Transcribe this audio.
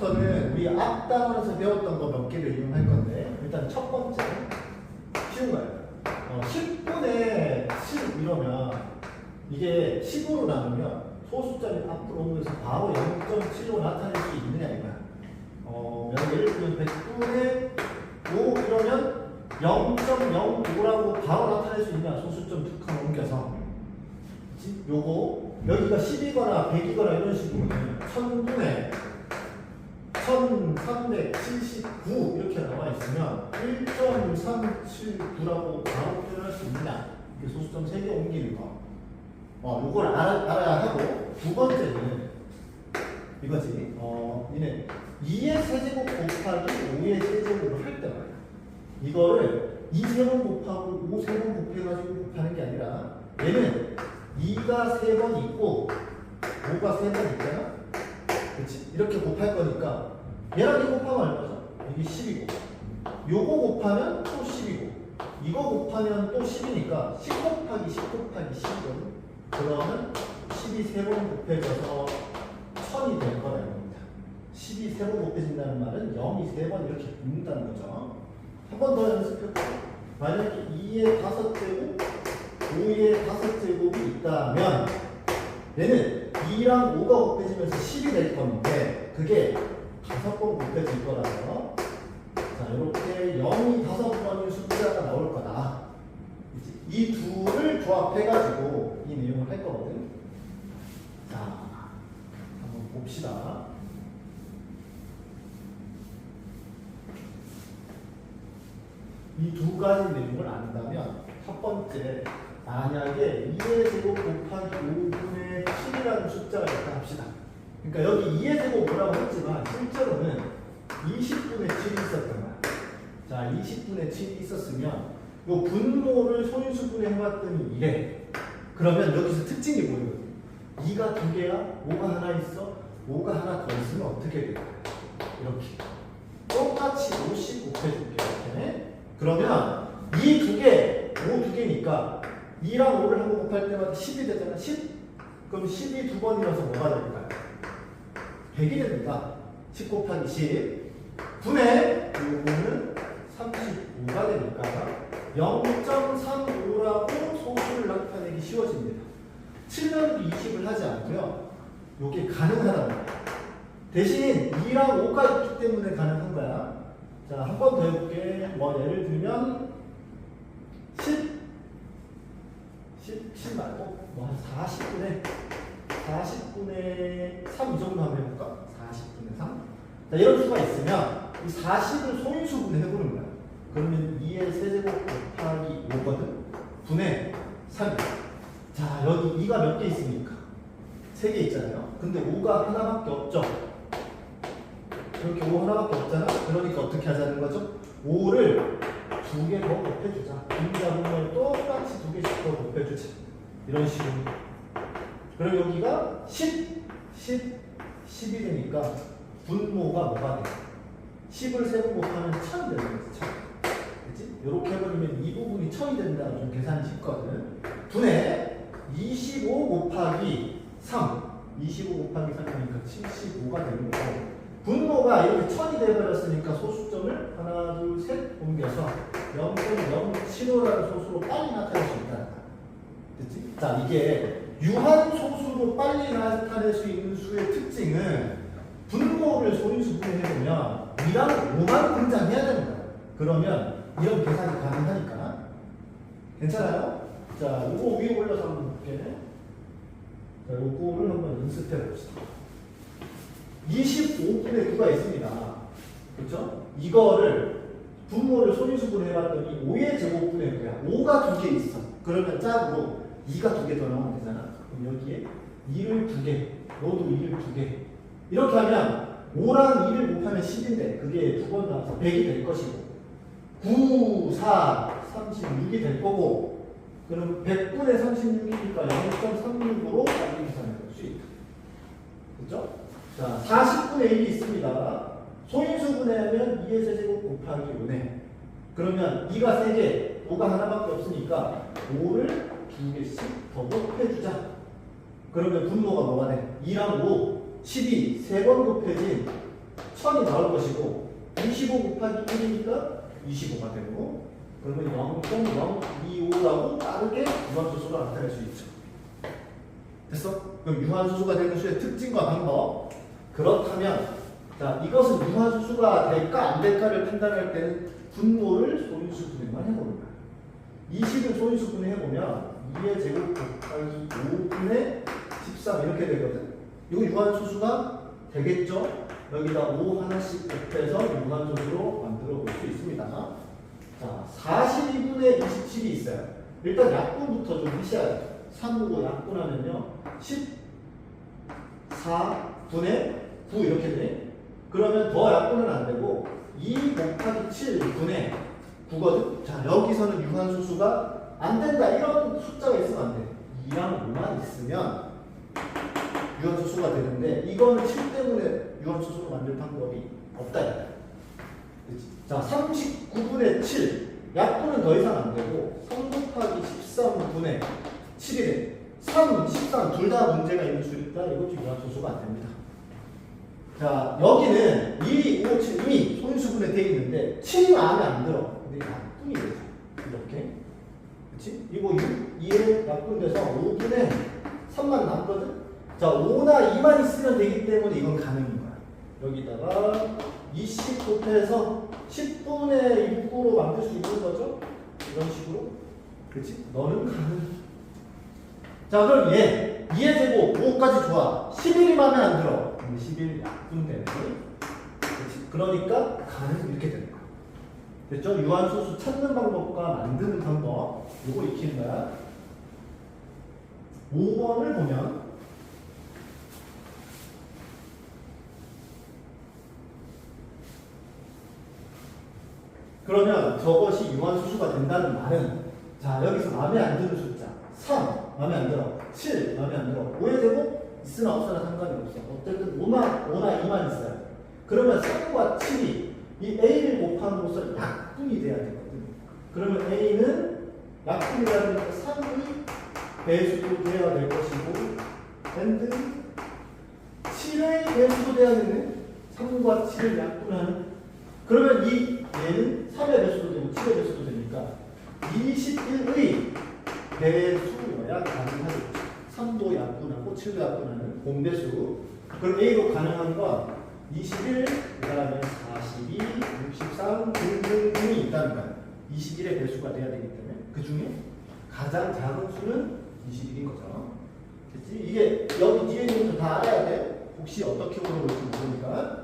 지금부터는 우리 앞 단원에서 배웠던 거 몇 개를 이용할 건데 일단 첫 번째 쉬운 거예요. 어, 10분의 10 이러면 이게 10으로 나누면 소수점이 앞으로 오면서 바로 0.7로 나타낼 수 있느냐 이거야. 어, 예를 들면 100분의 5 이러면 0.05라고 바로 나타낼 수 있냐 소수점 두 칸 옮겨서? 요거 여기가 10이거나 100이거나 이런 식으로 1000분의 1379 이렇게 나와 있으면 1.379라고 바로 표현할 수 있느냐? 이게 소수점 3개 옮기는 거. 어, 요걸 알아, 알아야 하고 두 번째는 이거지. 어, 얘네 2의 세제곱 곱하기 5의 세제곱을 할때 말이야 이거를 2 세번 곱하고 5 세번 곱해가지고 곱하는 게 아니라 얘는 2가 세번 있고 5가 세번 있잖아? 그치? 이렇게 곱할 거니까 얘랑 이거 곱하면 얼마죠? 이게 10이고. 요거 곱하면 또 10이고. 이거 곱하면 또 10이니까 10 곱하기 10 곱하기 10이거든 그러면 10이 세번 곱해져서 1000이 될 거라는 겁니다. 10이 세번 곱해진다는 말은 0이 세 번 이렇게 붙는다는 거죠. 한 번 더 연습해볼게요. 만약에 2의 다섯 제곱 5의 다섯 제곱이 있다면 얘는 2랑 5가 곱해지면서 10이 될 건데 그게 다섯 번 곱해질 거라서 자 이렇게 0이 다섯 번의 숫자가 나올 거다 그치? 이 둘을 조합해가지고 이 내용을 할 거거든 자 한번 봅시다 이 두 가지 내용을 안다면 첫 번째 만약에 2의 제곱 곱하기 5분의 7이라는 숫자가 있다 합시다. 그러니까 여기 2의 제곱 뭐라고 했지만 20분의 7이 있었던 거야. 자, 20분의 7이 있었으면 요 분모를 소인수분해 해봤더니 이래. 그러면 여기서 특징이 뭐예요? 2가 두 개야? 5가 하나 있어? 5가 하나 더 있으면 어떻게 돼? 이렇게. 똑같이 50 곱해줄게. 이렇게. 그러면 이 두 개, 5 두 개니까 2랑 5를 한번 곱할 때마다 10이 되잖아. 10? 그럼 10이 두 번이라서 뭐가 될까요? 100이 됩니다. 10 곱하기 10. 분의 요거는 35가 되니까 0.35라고 소수를 나타내기 쉬워집니다. 7면도 20을 하지 않고요. 요게 가능하다는 거야. 대신 2랑 5가 있기 때문에 가능한 거야. 자, 한 번 더 해볼게. 뭐, 예를 들면, 10, 10, 10 말고, 뭐, 한 40분의, 40분의 3이 정도 한번 해볼까? 40분의 3. 자, 이런 수가 있으면, 이 40을 소인수분해 해보는 거야. 그러면 2의 세제곱 곱하기 5거든? 분의 3. 자, 여기 2가 몇 개 있습니까? 3개 있잖아요. 근데 5가 하나밖에 없죠? 이렇게 5 하나밖에 없잖아? 그러니까 어떻게 하자는 거죠? 5를 두 개 더 곱해주자. 분자분을 똑같이 두 개씩 더 곱해주자. 이런 식으로. 그럼 여기가 10, 10, 10이 되니까 분모가 뭐가 돼? 10을 세번 곱하면 1000이 되는 거지, 1000. 그치? 이렇게 해버리면 이 부분이 1000이 된다고 좀 계산이 쉽거든. 분의 25 곱하기 3. 25 곱하기 3이니까 75가 되는 거고. 분모가 이렇게 천이 되어버렸으니까 소수점을 하나, 둘, 셋 옮겨서 0.075라는 소수로 빨리 나타낼 수 있다. 됐지? 자, 이게 유한 소수로 빨리 나타낼 수 있는 수의 특징은 분모를 소인수 분해해보면 2랑 5만 분장해야 되는 거야. 그러면 이런 계산이 가능하니까. 괜찮아요? 자, 이거 위에 올려서 한번 볼게. 자, 요거를 한번 연습해 봅시다. 25분의 9가 있습니다. 그렇죠? 이거를 분모를 소인수분 해봤더니 5의 제곱분의 9야. 5가 두 개 있어. 그러면 짝으로 2가 두 개 더 나오면 되잖아. 그럼 여기에 2를 두 개, 너도 2를 두 개. 이렇게 하면 5랑 2를 곱하면 10인데 그게 두 번 나와서 100이 될 것이고 9, 4, 36이 될 거고 그럼 100분의 36이니까 0.36으로 빨리 계산해 볼수 있다. 그렇죠? 자, 40분의 1이 있습니다. 소인수 분해 하면 2의 세제곱 곱하기 5네. 그러면 2가 3개, 5가 하나밖에 없으니까 5를 2개씩 더 곱해주자. 그러면 분모가 뭐가 돼? 2랑 5, 10이 3번 곱해진 1000이 나올 것이고 25 곱하기 1이니까 25가 되고 그러면 0.025라고 빠르게 유한수수로 나타낼 수 있죠. 됐어? 그럼 유한수수가 되는 수의 특징과 방법. 그렇다면 자 이것은 유한수수가 될까 안 될까를 판단할 때는 분모를 소인수 분해만 해보는 거야. 20을 소인수 분해해보면 2의 제곱 곱하기 5분의 13 이렇게 되거든. 이거 유한수수가 되겠죠? 여기다 5 하나씩 곱해서 유한수수로 만들어 볼 수 있습니다. 자, 42분의 27이 있어요. 일단 약분부터 좀 하셔야 돼요. 3으로 약분하면요. 14분의 9 이렇게 돼. 그러면 더 약분은 안 되고 2 곱하기 7분의 9거든. 자, 여기서는 유한수수가 안 된다. 이런 숫자가 있으면 안 돼. 2랑 5만 있으면 유한수수가 되는데 이거는 7 때문에 유한수수로 만들 방법이 없다. 자, 39분의 7. 약분은 더 이상 안 되고 3 곱하기 13분의 7이 돼. 3, 13 둘 다 문제가 있는 수니까 이것도 유한수수가 안 됩니다. 자, 여기는 2, 5, 7 이미 소인수분해 돼 있는데 7이 마음에 안 들어. 근데 약분이 되죠. 이렇게. 그치? 이거 6, 2에 약분돼서 5분의 3만 남거든? 자, 5나 2만 있으면 되기 때문에 이건 가능인 거야. 여기다가 20 곱해서 10분의 6으로 만들 수 있는 거죠? 이런 식으로. 그치? 너는 가능. 자, 그럼 얘. 2의 제곱, 5까지 좋아. 11이 마음에 안 들어. 근데 11 약분 되네. 그치? 그러니까 가능 이렇게 되는 거야. 됐죠? 유한소수 찾는 방법과 만드는 방법. 요거 익히는 거야. 5번을 보면 그러면 저것이 유한수수가 된다는 말은 자 여기서 마음에 안 드는 숫자 3 마음에 안 들어 7 마음에 안 들어 5의 제곱 있으나 없으나 상관이 없어. 어쨌든 5만 5나 2만 있어요. 그러면 3과 7이 이 A를 곱함으로써 약분이 돼야 되거든 그러면 A는 약분이라는 3이 배수도 돼야 될 것이고 and 7의 배수도 돼야 되네. 3과 7을 약분하는. 그러면 이 얘는 3의 배수도 되고 7의 배수도 되니까 21의 배수여야 가능하겠죠. 3도 약분하고 7도 약분하는 공배수. 그럼 A로 가능한 건 21, 그 다음에 42, 63 등등등이 있다는 거야. 21의 배수가 돼야 되기 때문에 그 중에 가장 작은 수는 21인 거죠. 됐지? 이게 여기 뒤에 있는 거 다 알아야 돼. 혹시 어떻게 물어볼지 모르니까.